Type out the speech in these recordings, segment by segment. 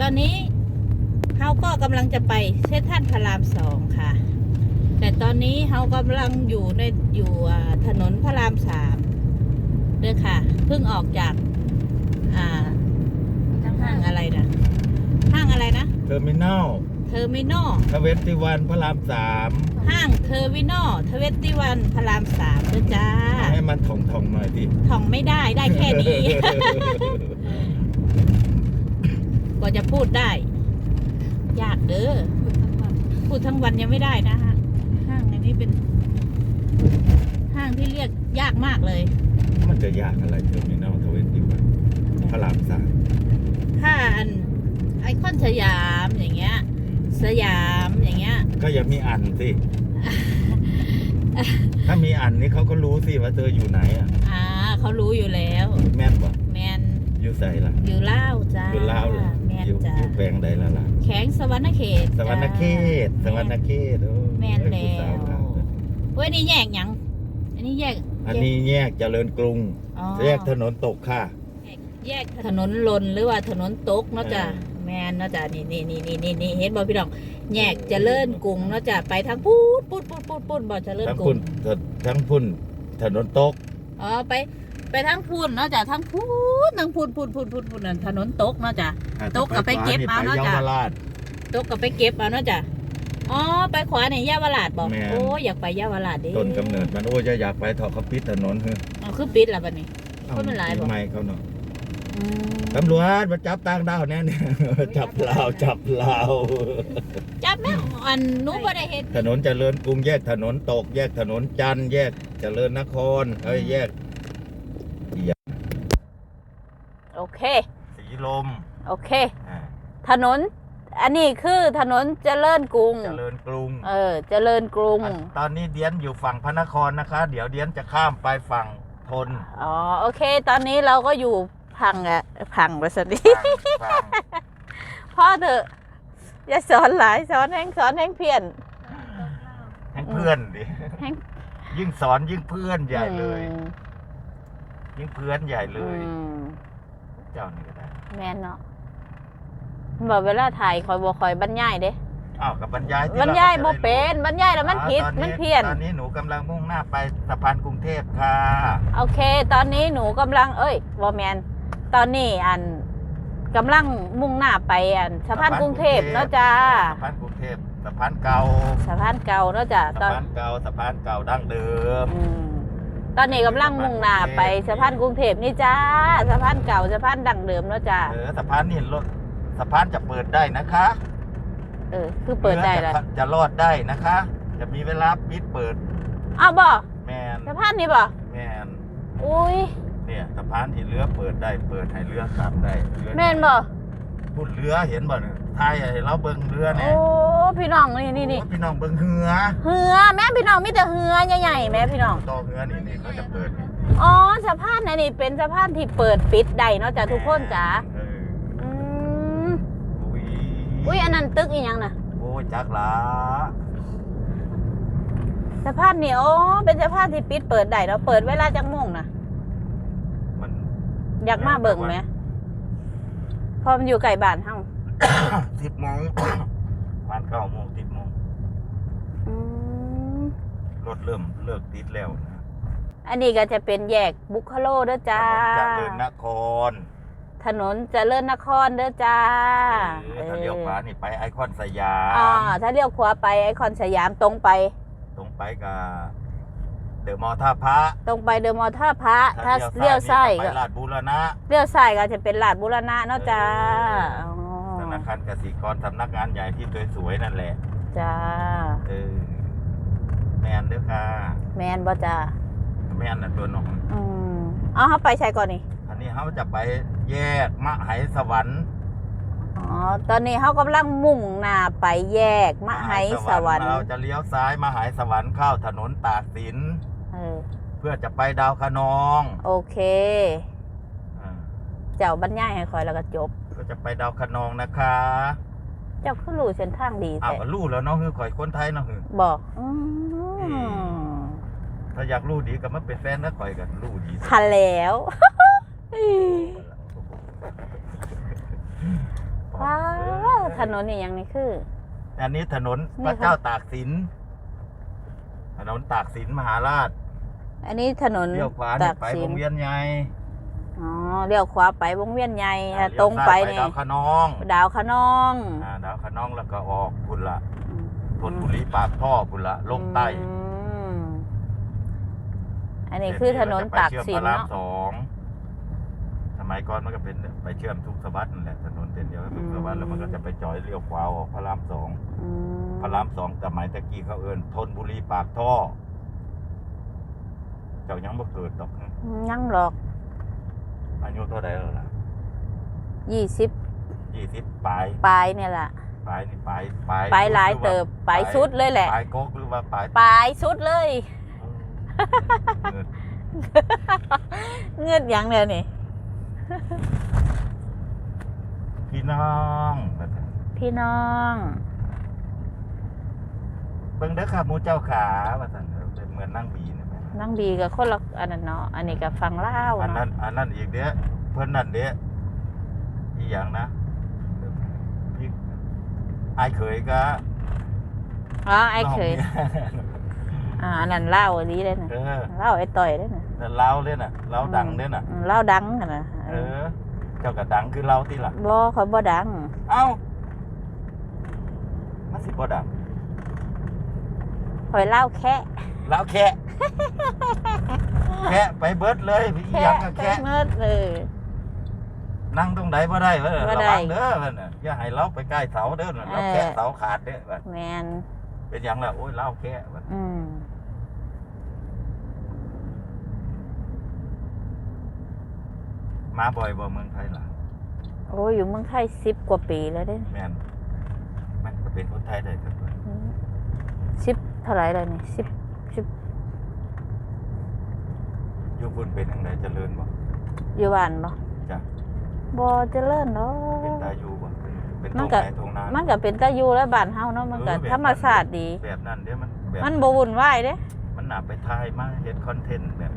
ตอนนี้เขาก็กำลังจะไปเส้นท่านพระรามสองค่ะ แต่ตอนนี้เขากำลังอยู่ในอยู่อ่าถนนพระรามสามเด้อค่ะ เพิ่งออกจากอ่าห้างอะไรนะห้างอะไรนะ เทอร์มินอลเทอร์มินอลทเวนตี้วันพระรามสามห้างเทอร์มินอลทเวตี้วันพระรามสามเด้อจ้า ให้มันถ่องถ่องๆหน่อยดิ ท่องไม่ได้ได้แค่นี้ ก็จะพูดได้ ยากเด้อพูดทั้งวันยังไม่ได้นะฮะห้างอันนี้เป็น ห้างที่เรียกยากมากเลย มันจะยากอะไรเทอร์มินอลทเวนตี้วันพระรามสามถ้าอันไอคอนสยามอย่างเงี้ย สยามอย่างเงี้ย ก็อย่ามีอันสิ ถ้ามีอันนี่เขาก็รู้สิว่าเธออยู่ไหนอะอ่าเขารู้อยู่แล้ว แม่นบ่แมนอยู่ใส่ล่ะอยู่เล่าวจ้าอยู่ลาวเหรอแมนอยู่ จ้าอยู่แปลงใดล่ะล่ะ แข็งสวรรณเขตสวรรณเขตสจ้าวรรณเขตโอ้แม่นเอ้ยแล้ผู้สาววครับเว้ยนี่แยกหยัง อันนี้แยกอันนี้แยกเจริญกรุงอ๋อแยกถนนตกค่ะ แยกถนนลนหรือว่าถนนตกเนาะจ้ะเออ แมนเนาะจ้ะนี่นี่นี่นี่นี่นี่เห็นบ่พี่น้องแยกเจริญกรุงเนาะจ้ะไปทางพูดพูดพูดพูดพูดบ่เจริญทั้งกรุพุ่งนทั้งพุ่นถนนตก อ๋อไป ไปทางพูดเนาะจ้ะทางพูดทางพูดพูดพูดพูดพูดนั่นถนนตกเนาะจ้ะอะตกกับไปเก็บมาไปเนาะเยาจ้ะวราชตกก็ไปเก็บเอาเนาะจ้ะอ๋อไปขวาเนี่ยย่าวราชบอกแม่นโอ้อยากไปย่าวราชเดิต้นกำเนิดมันโอ้ยจะอยากไปเถาะเขาปิดถนนเฮ้ยอ๋อคือปิดแล้วบัดนี้เอ้าคนมันหลายบ่ทำไมเขาเนาะอืมตำรวจมาจับต่างดาวแน่เนี่ยจับลาวจับลาวจับแม่อันหนูบ่ได้เฮ็ดถนนเจริญกรุงแยกถนนตก แยกถนนจันทร์แยกเจริญนครเอ้ยแยก โอ เค สีลมโอเค อ่าถนน อันนี้คือถนนเจริญกรุง เจริญกรุงเออ เจริญกรุงอันตอนนี้เดียนอยู่ฝั่งพระนครนะคะ เดี๋ยวเดียนจะข้ามไปฝั่งทนอ๋อ โอเค ตอนนี้เราก็อยู่พังอะพังไปสัดีฝั่งพ่อเถอะ อย่าสอนหลายสอนแห้งสอนแห้งเพี้ยนให้เพื่อนดิให้ ยิ่งสอนยิ่งเพื่อนใหญ่เลย อืมยิ่งเพื่อนใหญ่เลย อืม เจ้านี่ก็ได้แม่นเนาะบอกเวลาถ่ายคอยบอกคอยบรรยายเด้อ้าวกับบรรยายที่บรรยายเก็บ่จะได้เป็นบรรยายแล้วมันอ่าผิดตอมันเพี้ยน ตอนนี้หนูกำลังมุ่งหน้าไปสะพานกรุงเทพค่ะ โอเค ตอนนี้หนูกำลัง เอ้ยบอแมนตอนนี้อันกำลังมุ่งหน้าไปอันสะพานกรุงเทพเนาะจ้า สะพานกรุงเทพสะพานเก่า สะพานเก่าเนาะจ้าสะตอนพานเก่าสะพานเก่าดั้งเดิมอืม ตอนนี้กำลังมุ่งหน้าไปสะพานกรุงเทพนี่จ้าสะพานเก่าสะพานดั้งเดิมเนาะจ้าเออสะพานนี่รถสะพานจะเปิดได้นะคะเออคือเปิดได้รือแล้วจะจะรอดได้นะคะ จะมีเวลาปิดเปิดอ้าวบ่แมนสะพานนี้บ่แมนอุ้ยเนี่ยสะพานที่เรือเปิดได้เปิดให้เรือขับได้เรือแม่นบ่พูดเรือเห็นบ่เนี่ย ทายให้เราเบิ่งเรือโอ้เนี่ยพี่น้องนี่นี่นี่โอ้พี่น้องเบิ่งเหือเหือแม่พี่น้องมีแต่เหือใหญ่ๆแม่พี่น้อง ต่อเหือนี่นี่เขาจะเปิดนี่อ๋อสะพานอันนี้เป็นสะพานที่เปิดปิดได้เนาะจ้ะทุกคนจ้าเอออืมอุ้ยอุ้ยอันนั้นตึกอีหยังน่ะ โอ้ยจักหลาสะพานนี่โอ้เป็นสะพานที่ปิดเปิดได้เนาะเปิดเวลาจังโมงน่ะ มันอยากมาเบิ่งไหมพอมันอยู่ไกลบ้านเฮา สิบโมงวันเก้าโมงสิบโมงอืมรถเริ่มเลิกติดแล้วนะอันนี้ก็จะเป็นแยกบุคโลเด้อจ้า ถนนเจริญนครถนนเจริญนครเด้อจ้าเออถ้าเลี้ยวขวานี่ไปไอคอนสยาอ่าม ถ้าเลี้ยวขวาไปไอคอนสยามตรงไป ตรงไปกับเดอะมอลล์ท่าพระตรงไปเดอะมอลล์ท่าพระ ถ้าเลี้ยวซ้ายนี่ก็ไปลาดบูรณะ เลี้ยวซ้ายก็จะเป็นลาดบุรณะเนาะจ้าเอออ๋อธ นาคารกสิกรสำนักงานใหญ่ที่สวยๆนั่นแหละ จ้า เออแมนเด้อค่ะแมนบ่จ้าแมนน่ะตัวหนองอืมเอาเขาไปใช่ก่อนนี่ อันนี้เขาจะไปแยกมะไหสวรรค์อ๋อ ตอนนี้เขากำลังมุ่งหน้าไปแยกมหายสวรรค์ เราจะเลี้ยวซ้ายมหายสวรรค์เข้าถนนตากสินเออ เพื่อจะไปดาวคะนอง โอเค อ่า เจ้าบรรยายให้คอยแล้วก็จบ เพื่อจะไปดาวคะนองนะคะเจ้าคือรู้เส้นทางดีอ้าวแต่ก็รู้แล้วเนาะคือข่อยคนไทยเนาะคือ บอกอืมถ้าอยากรู้ดีก็มาเป็นแฟนนะข่อยกันรู้ดีทันแล้วว้าถนนนี่ยังนี่คือ อันนี้ถนนนี่พระค่ะเจ้าตากสิน ถนนตากสินมหาราชอันนี้ถนนเลี้ยวขวาตาเนี่ยกไปสิวนงเวียนใหญ่ อ๋อเลี้ยวขวาไปวงเวียนใหญ่อ่าถ้าตรงไปเลี้นี่ยวซ้ายดาวคะนองดาวคะนองอ่าดาวคะนองแล้วก็ออกพุ่นละอืมธนบุรีปากท่อพุ่นละลงใต้อืมอันนี้คือถนนตากสินเส้ที่รจะไปเชื่อมพระรามเนาะสองสมัยก่อนมันก็เป็นไปเชื่อมทุกสวัสดิ์นั่นแหละถนนเส้นเดียวกับทุกสวัสดิ์แล้วมันก็จะไปจอยเลี้ยวขวาออกพระรามสองอืมพระรามสองสมัยตะกี้เขาเอินธนบุรีปากท่อเจ้ายังบ่เกิดดอกยังหรอก อายุเท่าไหร่แล้วล่ะยี่สิบยี่สิบปลายปลายเนี่ยแหละปลายนี่ปลายปลายปลายหลายเติบปลายสุดเลยแหละปลายก๊กหรือว่าปลายปลายสุดเลยเงินเงือดหยังเนี่ยนี่พี่น้องว่าซั่นพี่น้องเบิ่งเด้อครับหมูเจ้าขาว่าซั่นเออเป็นเหมือนนั่งบีนี่แหม นั่งบีกับคนละอันนั้นเนาะอันนี้กับฟังเล่าวอันนั้เนาะนอันนั้นอีกเด้อเพิ่นนั่นเด้ออีหยังนะพี่อายเขยก็อ๋อไอ้เคยน้องนี่อ่าอันนั้นเล่าวอันนี้เลยนะเออเล่าวไอ้ต่อยเลยนะแต่เล่าเล่นน่ะเล่าดังเล่นน่ะ อืมเล่าวดังกันนะเออ เจ้าก็ดังคือเล่าติล่ะ บ่เขาบ่ดัง เอ้ามันสิบ่ดังคอยเล่าแค่เล่าแค่ แค่ไปเบิดเลยอีหยังก็แค่แค่เมื่อเออนั่งตรงไหนบ่ได้เว้ยบ่ระได้ วังเด้อเพิ่นน่ะอย่าให้เราไปใกล้เสาเด้อน่ะเราเออแค่เสาขาดเด้อเพิ่นแมนเป็นหยังล่ะโอ้ยเล่าแค่เพิ่นอืมมาบ่อยบ่เมืองไทยล่ะ โอ้ยอยู่เมืองไทยสิบกว่าปีแล้วเด้แม่นมันก็เป็นคนไทยได้ครับเพิ่นสิบเท่าไหรแล้วนี่สิบ สิบอยู่พุ่นเป็นจังไดเจริญบ่อยู่บ้านบ่จ้ะบ่เจริญเนาเป็นะตาอยู่บ่เป็นมัตรนงก็ ไหนตรงนั้นมันก็เป็นตาอยู่แล้วบ้านเฮาเนาะมันก็เออแบบธรรมชาติดี แบบนั้นเดี๋ยวมันแบบมันบ่วุ่นวายเด้มันน่าไปถ่ายมาเฮ็ดคอนเทนต์แบบ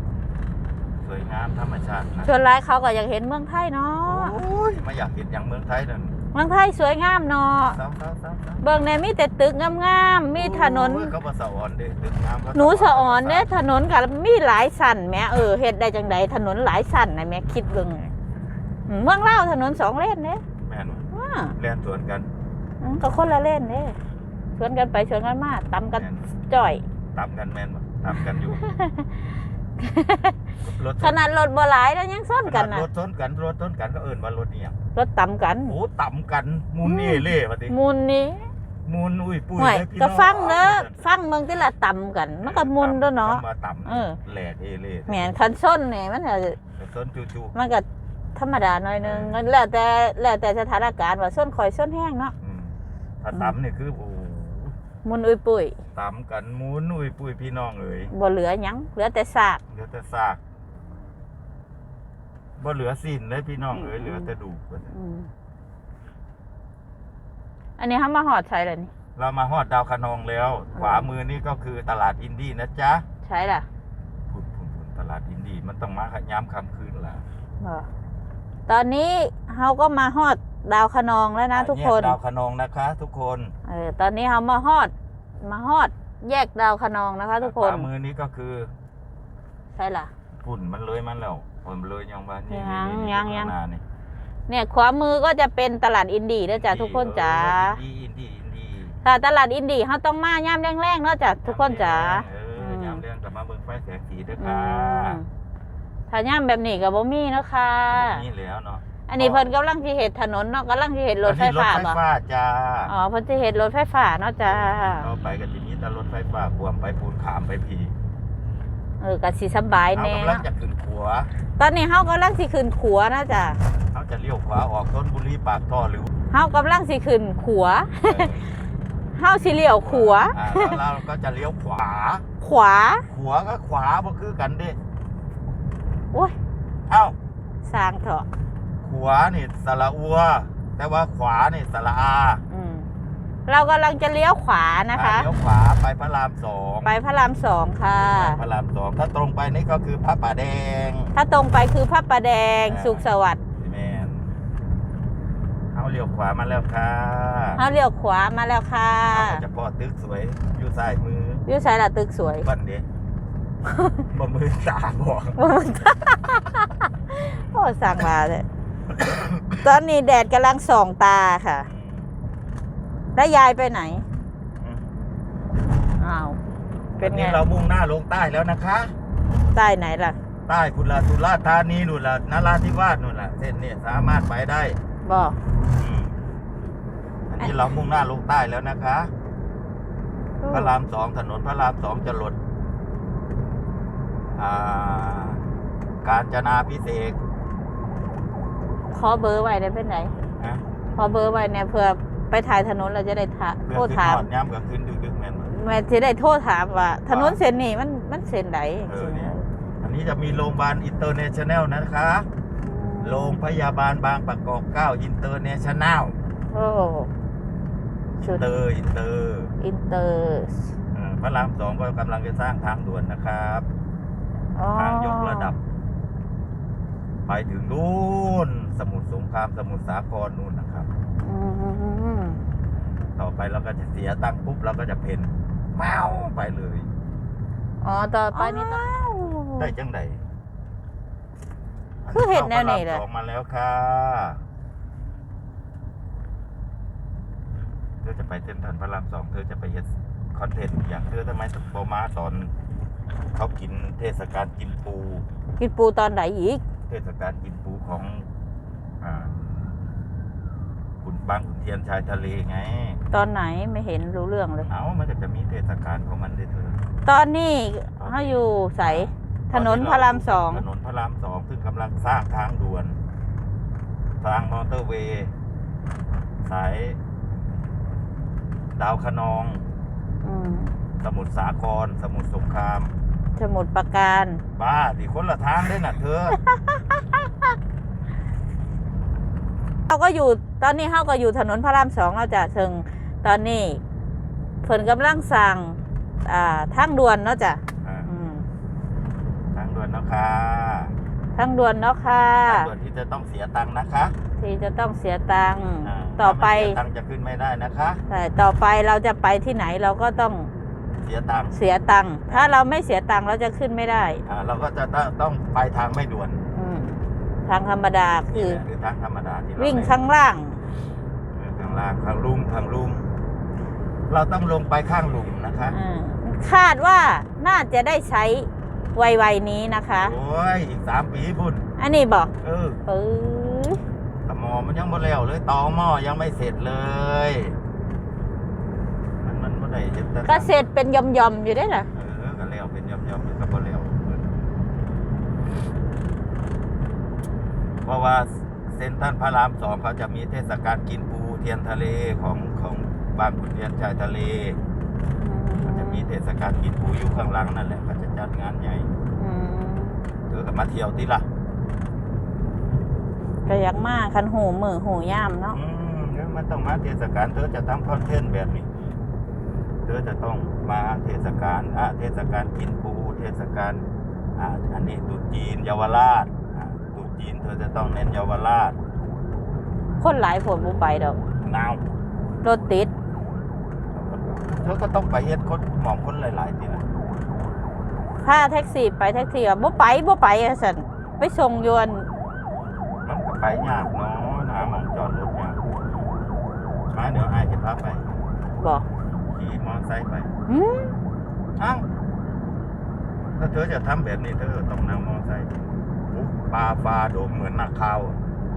สวยงามธรรมชาตินะส่วนหลายเขาก็อยากเห็นเมืองไทยเนาะโอ้ยมาอยากเห็นอย่างเมืองไทยนั่น เมืองไทยสวยงามเนาะซ้ำๆๆๆเบิ่งในมีแต่ตึกงามๆมีถนน โอ้ยเขาบ่สะออนเด้ตึกงามเขาหนูสะอ่อนเด้ถนนก็มีหลายสั้นแหม่เออเฮ็ดได้จังใดถนนหลายสั้นนะแหม่คิดเบิ่งอืมเมืองลาวถนนสองเลนเด้แม่นว่ะว้าแล่นสวนกันอืมก็คนละเล่นเด้ชวนกันไปชวนกันมาตำกันแม่นจ่อยตามกันแม่นบ่ตามกันอยู่ รถขนาดรถบ่หลายแล้วยังซ่อนกันขน่ะรถชนกันรถชนกันก็เอิ้นว่ารถอีหยังรถตำกันโอ้ต่ำกันมูนนี่เล่ว่าติมุนนี่มูนอุ้ยปุ้ยห่วยเด้อพี่ก็น้อฟังเด้อฟังเมืองที่ละตำกัน มันก็มุนเด้อเนาะมาต่ำเออแหล่เทเล่แหม่นคันส้นนี่มันก็ชนจู่มันก็ธรรมดาหน่อยนึงแล้วแต่แล้วแต่สถานการณ์ว่าส้นข่อยส้นแห้งเนาะๆอืมถ้าต่ำนี่คือโอ้ มุนอุ้ยปุ้ยต่ำกันมูนอุ้ยปุ้ยพี่น้องเอ้ยบ่เหลือหยังเหลือแต่ซาก เหลือแต่ซากบ่เหลือสิ้นเลยพี่น้องเอ้ยอืม เหลือแต่ดูกว่าซั่นอืมอันนี้เฮามาหอดใช้แล้วนี่เรามาฮอดดาวคะนองแล้ว ขวามือนี่ก็คือตลาดอินดี้นะจ๊ะใช้ล่ะพุ่นพุ่นพุ่นตลาดอินดี้มันต้องมาย้ำคำคืนล่ะบ่ตอนนี้เฮาก็มาฮอด ดาวคะนองแล้วนะทุกคนแยดาวคะนองนะคะ ทุกคนเออตอนนี้เฮามาฮอด มาฮอด แยกดาวคะนองนะคะ ทุกคนขวามือนี้ก็คือใช่ล่ะพุ่นมันเลยมันแล้วผมเลยยังว่านี่ยังนี่นี่ยังยังข้าหน้านี่เนี่ยขวามือก็จะเป็นตลาดอินดีนะจ๊ะทุกคนจ๋าอินดี้อินดี้อินดี้ถ้าตลาดอินดีเฮาต้องมาย่ำแรงๆเนาะจ้ะทุกคนจ๋าเออือมยามเรื่องกลับมาเบิ่งไฟแสงสีด้วยอืค่ะมถ้าย่ำแบบนี้ก็บ่มีเนาะค่ะนี่แล้วเนาะ อันนี้เพิ่นกำลังสิเฮ็ดถนนเนาะกำลังสิเฮ็ดรถไฟฟ้าอันนี้รถไฟบ่ฟ้าจ้าอ๋อเพิ่นสิเฮ็ดรถไฟฟ้าเนาะจ้าเราไปกันทีนี้แต่รถไฟฟ้าขวมไปปูนขามไปพีเออก็สิสบายเขาแน่กำลังเนาะจะขึ้นขัว ตอนนี้เฮากำลังสิขึ้นขัวนะจ๊ะเขาจะเลี้ยวขวาออกต้นบุรีปากท่อหรือเฮากำลังสิขึ้นขัวเออเฮาสิเลี้ยวขัวอ่าแล้วเราก็จะเลี้ยวขวา ขวา ขวาก็ขวาบ่คือกันเด้โอ้ยเอ้าสร้างเถอะ ขวานี่สระอัว แต่ว่าขวานี่สระอาอืมเรากำลังจะเลี้ยวขวานะคะอ่าเลี้ยวขวาไปพระรามสองไปพระรามสองค่ะไปพระรามสองถ้าตรงไปนี่ก็คือพระป่าแดง ถ้าตรงไปคือพระประแดงอ่า สุขสวัสดิ์แมนเขาเขาเลี้ยวขวามาแล้วค่ะเขาเลี้ยวขวามาแล้วค่ะเขาก็จะพอตึกสวยอยู่ซ้ายมือวิวใช้ละตึกสวยบันเดียบ่มือตาบอก โอ้สั่งมาเลย ตอนนี้แดดกำลังส่องตาค่ะ แล้วยายไปไหน อ้าว เป็นไงวัเรามุ่งหน้าลงใต้แล้วนะคะ ใต้ไหนล่ะ ใต้คุณลาสุราษฎร์ธานีนู่นล่ะนราธิวาสนู่นล่ะเส้นนี้สามารถไปได้บอก อืมอันนี้เรามุ่งหน้าลงใต้แล้วนะคะ พระรามสองถนนพระรามสองจะหลดอ่า การจนาพิเศษก ขอเบอร์ไว้ได้เป็นไหนนะขอเบอร์ไว้เนี่ยเพื่อไปถ่ายถนนเราจะได้ทะเพื่โทอษขึ้นถามทอดย้ำกลางคืนดึกๆแม่นบ่แม่จะได้โทษถามว่า ถนนเส้นนี้มันมันเส้นไหนเออเนี่ยอันนี้จะมีโรงพยาบาลอินเตอร์เนชั่นแนลนะคะ โรงพยาบาลบางประกอบ9อินเตอร์เนชั่นแนลโอ้อิชุนดเตอร์อินเตอร์อินเตอร์เออพระรามสองก็กำลังจะสร้างทางด่วนนะครับทางยกระดับ ไปถึงนู่นสมุทรสงครามสมุทรสาครนู่นนะครับ อืมต่อไปเราก็จะเสียตังค์ปุ๊บเราก็จะเพ่นเมาไปเลย อ๋อต่อไปนี่ต้อง ได้จังไดคือเห็นแนวนี้เลยออกมาแล้วค่ะเธอจะไปเส้นทันพระรามสองเธอจะไปเฮ็ดคอนเทนต์อย่างเธอทำไมถึงบอมาตอน เขากินเทศกาลกินปู กินปูตอนไหนอีกเทศกาลกินปูของอ่าคุณบางขุนเทียนชายทะเลไง ตอนไหนไม่เห็นรู้เรื่องเลย เอามันก็จะมีเทศกาลของมันด้วยเธอตอนนี้เขาอยู่ใสถนนพระรามสองถนนพระรามสองซึ่งกำลังสร้างทางด่วน ทางมอเตอร์เวย์สาย ดาวคะนองอืมสมุทรสาคร สมุทรสงคราม สมุดประการ บ้าดิคนละทางด้วยนะเธอเราก็อยู่ตอนนี้เขาก็อยู่ถนนพระรามสองเราจะถึงตอนนี้เพิ่นกำลังสั่งอ่าทางด่วนเนาะจ้ะอ่า อืมทางด่วนนะคะทางด่วนเนาะค่ะ ทางด่วนที่จะต้องเสียตังค์นะคะที่จะต้องเสียตังค์าต่อไป ถ้าม่เสียตังค์จะขึ้นไม่ได้นะคะ แต่ต่อไปเราจะไปที่ไหนเราก็ต้อง เสียตังค์เสียตังค์ถ้าเราไม่เสียตังค์เราจะขึ้นไม่ได้อ่าเราก็จะต้องต้องไปทางไม่ด่วนอืมทางธรรมดาคือนี่แหละคือทางธรรมดาที่เราวิ่งไม่ข้างล่างเออข้างล่างข้างลุ่มข้างลุ่มเราต้องลงไปข้างหลุมนะคะอืมคาดว่าน่าจะได้ใช้วัยๆนี้นะคะ โอ้ย อีกสามปีพุ่น อันนี้บอก เออเออตะหมอมันยังบ่แล้วเลยตอหม้อยังไม่เสร็จเลยมันมันบ่ ได้เฮ็ดแต่ก็เสร็จเป็นยอมๆอยู่ได้เหรอเออก็แล้วเป็นย่อมๆมันก็บ่แล้วเพราะว่าเซ็นทรัลพระรามสองเขาจะมีเทศกาลกินปูเทียนทะเลของของบางขุนเทียนชายทะเลมันจะมีเทศกาลกินปูอยู่ข้างหลังนั่นแหละเขาจะจัดงานใหญ่อืมเธอก็มาเที่ยวติล่ะก็อยักมากคันหูมือหูย่ามเนาะอืมเธอมันต้องมาเทศกาลเธอจะทำคอนเทนต์แบบนี้ เธอจะต้องมาเทศกาลอะเทศกาลกินปู เทศกาลอะอันนี้ตรุษจีนเยาวราชอะตรุษจีนเธอจะต้องเน้นเยาวราชคนหลายผลบุไปดอกนาวรถติด เธอก็ต้องไปเฮ็ดคนหมองคนหลายๆทีละถ้าแท็กซี่ไปแท็กซี่อะบ่ไปบ่ไปอะสันไปส่งยวนมันก็ไปยากเนาะหาหมองจอดรถยากมาเดี๋ยวไอ้ายจะพาไปบอก ขี่มอเตอร์ไซค์ไปอืมเอ้าถ้าเธอจะทำแบบนี้เธอต้องนั่งมอเตอร์ไซค์บุกป่าฟ้าโดมเหมือนนักข่าวอะ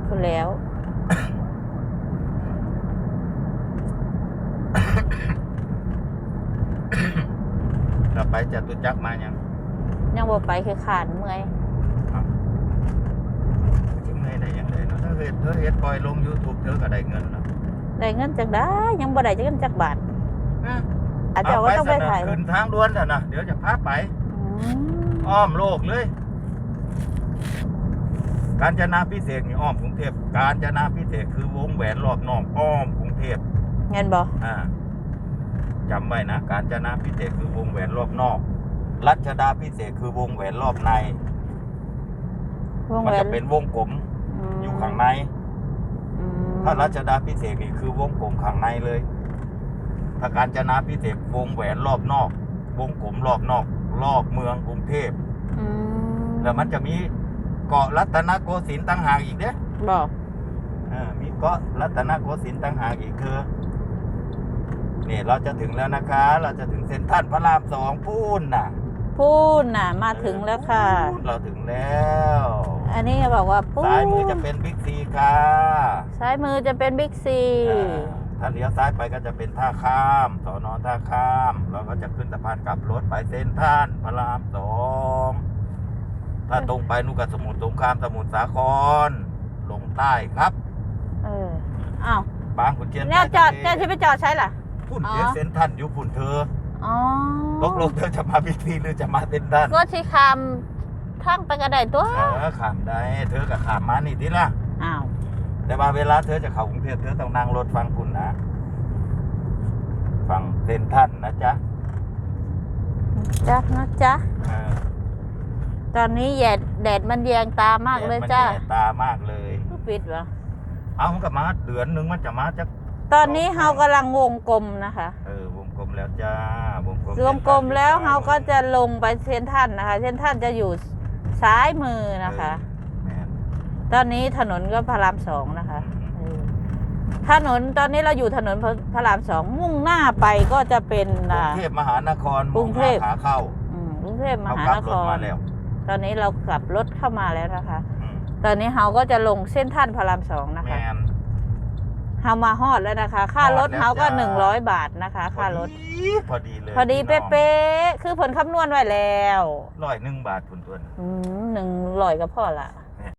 คุณแล้ว เราไปจตุจักรมายังยังบ่ไปคือขานเมื่อยที่เมื่อยได้ยังไงเนาะถ้าเฮ็ดเธอเฮ็ดปล่อยลง YouTube เธอก็ได้เงินแล้วได้เงินจากได้ยังบ่ได้จักเงินจากบาท อะอาจจะว่าต้องไปถ่ายขึ้นทางด่วนเถอะนะเดี๋ยวจะพาไปอืมอ้อมโลกเลย การจนาพิเศษกนี่อ้อมกรุงเทพการจนาพิเศษกคือวงแหวนรอบนอกอ้อมกรุงเทพเงินบ่อ่าจำไว้นะการจนาพิเศษกคือวงแหวนรอบนอก รัชดาพิเศษกคือวงแหวนรอบในวงมันแหวจะนเป็นวงกลมมอยู่ข้างในอืมถ้ารัชดาพิเศษกนี่คือวงกลมข้างในเลย ถ้าการจนาพิเศษกวงแหวนรอบนอก วงกลมรอบนอก รอบเมืองกรุงเทพอืมแล้วมันจะมีเกาะรัตนโกสินทร์ต่างหากอีกเด้บอกเออมีเกาะรัตนโกสินทร์ต่างหากอีกคือนี่เราจะถึงแล้วนะคะ เราจะถึงเซ็นทรัลพระรามสองพูนน่ะพูนน่ะ มาถึงแล้วค่ะ พูนเราถึงแล้วอันนี้บอกว่าพูนซ้ายมือจะเป็นบิ๊กซีค่ะ ซ้ายมือจะเป็นบิ๊กซี อ่า ถ้าเลี้ยวซ้ายไปก็จะเป็นท่าข้ามสอนอท่าข้าม เราก็จะขึ้นสะพานกลับรถไปเซ็นทรัลพระรามสองถ้าตรงไปนู่นกับสมุทรสงครามสมุทรสาคร ลงใต้ครับ เอออ้าวบางขุนเทียนเนี่ยจอดใต้จะทะเลจะไปจอดใช่ล่ะพุ่นอ๋อเทียนเซ็นทรัลอยู่พุ่นเธออ๋อตกลงเธอจะมาบิ๊กซีหรือจะมาเซ็นทรัลก็ที่คามทั้งไปกระไดตัวเออขามได้ เธอกับขามมานี่ทีละอ้าว แต่ว่าเวลาเธอจะเข้ากรุงเทพเธอต้องนั่งรถฟังคุณนะฟังเซ็นทรัลนะจ๊ะจ้ะนะจ๊ะเออตอนนี้แดดแดดมันแยงตามากเลยแดดมันจ้าแย่ตามากเลยปิดวะเอามันก็มาเดือนหนึงมันจะมาจะตอนนี้เฮากำลังวงกลมนะคะ เออวงกลมแล้วจ้าวงกลมวงกลมแล้วเฮาก็จะลงไปเซนทรันนะคะเซนทรันจะอยู่ซ้ายมือนะคะแม่น ตอนนี้ถนนก็พระรามสองนะคะเออถนนตอนนี้เราอยู่ถนนพระพระรามสองมุ่งหน้าไปก็จะเป็นกรุอ่างเทพมหานครกรุงเทพมุ่หน้าขาเข้าอืมกรุงเทพมเขาหากลับนรคถรมาแล้วตอนนี้เรากลับรถเข้ามาแล้วนะคะอืมตอนนี้เฮาก็จะลงเส้นท่านพระรามสองนะแมคะนเฮามาฮอดแล้วนะคะ ค่ารถฮอดแล้วเฮาก็จ้าหนึ่งร้อยบาทนะคะ ค่ารถ พอดีเลยพอดีเป๊ะๆคือผลคำนวณไว้แล้วร้อยหนึ่งบาทคุณตัวอืมหนึ่งร้อยก็พอละ